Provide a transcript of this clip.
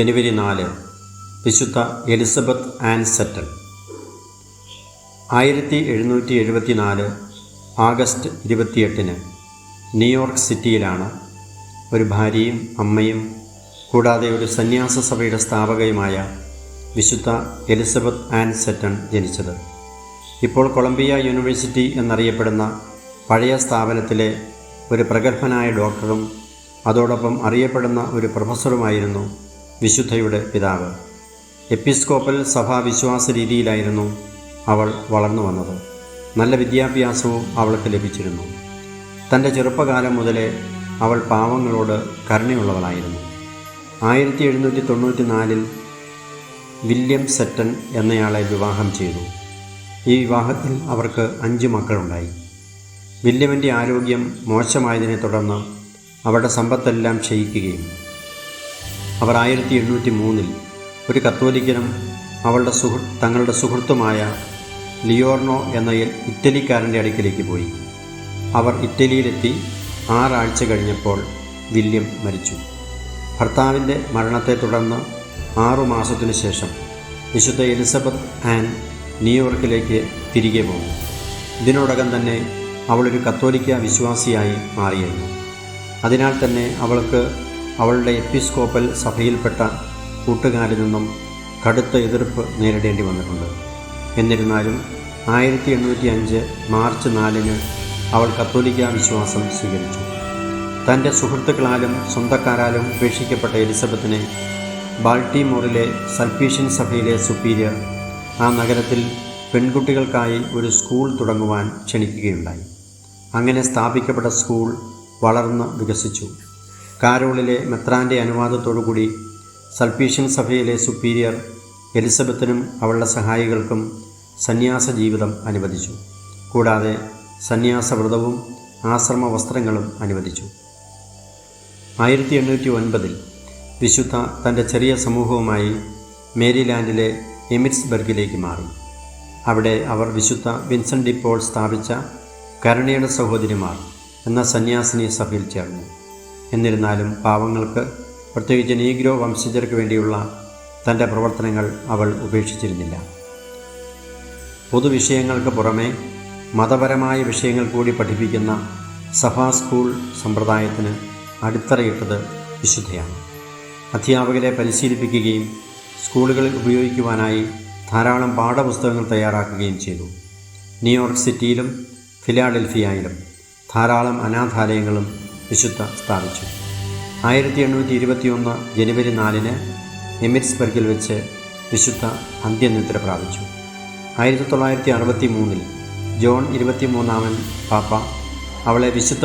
ജനുവരി നാല് വിശുദ്ധ Elizabeth and സെറ്റൽ. ആയിരത്തി എഴുന്നൂറ്റി എഴുപത്തി നാല് ആഗസ്റ്റ് ഇരുപത്തിയെട്ടിന് ന്യൂയോർക്ക് സിറ്റിയിലാണ് ഒരു ഭാര്യയും അമ്മയും കൂടാതെ ഒരു സന്യാസ സഭയുടെ സ്ഥാപകയുമായ വിശുദ്ധ എലിസബത്ത് ആൻഡ് സെറ്റൺ ജനിച്ചത്. ഇപ്പോൾ കൊളംബിയ യൂണിവേഴ്സിറ്റി എന്നറിയപ്പെടുന്ന പഴയ സ്ഥാപനത്തിലെ ഒരു പ്രഗത്ഭനായ ഡോക്ടറും അതോടൊപ്പം അറിയപ്പെടുന്ന ഒരു പ്രൊഫസറുമായിരുന്നു വിശുദ്ധയുടെ പിതാവ്. എപ്പിസ്കോപ്പൽ സഭാ വിശ്വാസ രീതിയിലായിരുന്നു അവൾ വളർന്നു വന്നത്. നല്ല വിദ്യാഭ്യാസവും അവൾക്ക് ലഭിച്ചിരുന്നു. തന്റെ ചെറുപ്പകാലം മുതലേ അവൾ പാവങ്ങളോട് കരുണയുള്ളവളായിരുന്നു. ആയിരത്തി എഴുന്നൂറ്റി തൊണ്ണൂറ്റി നാലിൽ വില്യം സെറ്റൻ എന്നയാളെ വിവാഹം ചെയ്തു. ഈ വിവാഹത്തിൽ അവർക്ക് അഞ്ച് മക്കളുണ്ടായി. വില്യമിന്റെ ആരോഗ്യം മോശമായതിനെ തുടർന്ന് അവരുടെ സമ്പത്തെല്ലാം ക്ഷയിക്കുകയും അവർ ആയിരത്തി എണ്ണൂറ്റി മൂന്നിൽ ഒരു കത്തോലിക്കനും അവളുടെ സുഹൃ തങ്ങളുടെ സുഹൃത്തുമായ ലിയോർണോ എന്ന ഇറ്റലിക്കാരന്റെ അടുക്കിലേക്ക് പോയി. അവർ ഇറ്റലിയിലെത്തി ആറാഴ്ച കഴിഞ്ഞപ്പോൾ വില്യം മരിച്ചു. ഭർത്താവിന്റെ മരണത്തെ തുടർന്ന് ആറു മാസത്തിനു ശേഷം വിശുദ്ധ എലിസബത്ത് ആൻഡ് ന്യൂയോർക്കിലേക്ക് തിരികെ പോകും ഇതിനോടകം തന്നെ അവളൊരു കത്തോലിക്ക വിശ്വാസിയായി മാറിയിരുന്നു. അതിനാൽ തന്നെ അവൾക്ക് അവളുടെ എപ്പിസ്കോപ്പൽ സഭയിൽപ്പെട്ട കൂട്ടുകാരിൽ നിന്നും കടുത്ത എതിർപ്പ് നേരിടേണ്ടി വന്നിട്ടുണ്ട്. എന്നിരുന്നാലും ആയിരത്തി എണ്ണൂറ്റി അഞ്ച് മാർച്ച് നാലിന് അവൾ കത്തോലിക്ക വിശ്വാസം സ്വീകരിച്ചു. തന്റെ സുഹൃത്തുക്കളാലും സ്വന്തക്കാരാലും ഉപേക്ഷിക്കപ്പെട്ട എലിസബത്തിനെ ബാൾട്ടിമോറിലെ സൽഫീഷ്യൻ സഭയിലെ സുപ്പീരിയർ ആ നഗരത്തിൽ പെൺകുട്ടികൾക്കായി ഒരു സ്കൂൾ തുടങ്ങുവാൻ ക്ഷണിക്കുകയുണ്ടായി. അങ്ങനെ സ്ഥാപിക്കപ്പെട്ട സ്കൂൾ വളർന്ന് വികസിച്ചു. കാരോളിലെ മെത്രാന്റെ അനുവാദത്തോടുകൂടി സൽപീഷ്യൻ സഭയിലെ സുപ്പീരിയർ എലിസബത്തിനും അവളുടെ സഹായികൾക്കും സന്യാസ ജീവിതം അനുവദിച്ചു. കൂടാതെ സന്യാസവ്രതവും ആശ്രമ വസ്ത്രങ്ങളും അനുവദിച്ചു. ആയിരത്തി എണ്ണൂറ്റി ഒൻപതിൽ വിശുദ്ധ തന്റെ ചെറിയ സമൂഹവുമായി മേരിലാൻഡിലെ എമിറ്റ്സ്ബർഗിലേക്ക് മാറി. അവിടെ അവർ വിശുദ്ധ വിൻസെന്റ് ഡിപ്പോൾ സ്ഥാപിച്ച കരുണയുടെ സഹോദരിമാർ എന്ന സന്യാസിനി സഭയിൽ ചേർന്നു. എന്നിരുന്നാലും പാവങ്ങൾക്ക് പ്രത്യേകിച്ച് നീഗ്രോ വംശജർക്ക് വേണ്ടിയുള്ള തന്റെ പ്രവർത്തനങ്ങൾ അവൾ ഉപേക്ഷിച്ചിരുന്നില്ല. പൊതുവിഷയങ്ങൾക്ക് പുറമെ മതപരമായ വിഷയങ്ങൾ കൂടി പഠിപ്പിക്കുന്ന സഭാ സ്കൂൾ സമ്പ്രദായത്തിന് അടിത്തറയിട്ടത് വിശുദ്ധയാണ്. അധ്യാപകരെ പരിശീലിപ്പിക്കുകയും സ്കൂളുകളിൽ ഉപയോഗിക്കുവാനായി ധാരാളം പാഠപുസ്തകങ്ങൾ തയ്യാറാക്കുകയും ചെയ്തു. ന്യൂയോർക്ക് സിറ്റിയിലും ഫിലാഡൽഫിയയിലും ധാരാളം അനാഥാലയങ്ങളും വിശുദ്ധ സ്ഥാപിച്ചു. ആയിരത്തി എണ്ണൂറ്റി ഇരുപത്തിയൊന്ന് ജനുവരി നാലിന് എമിറ്റ്സ്ബർഗിൽ വെച്ച് വിശുദ്ധ അന്ത്യനിദ്ര പ്രാപിച്ചു. ആയിരത്തി തൊള്ളായിരത്തി അറുപത്തി മൂന്നിൽ ജോൺ ഇരുപത്തിമൂന്നാമൻ പാപ്പ അവളെ വിശുദ്ധ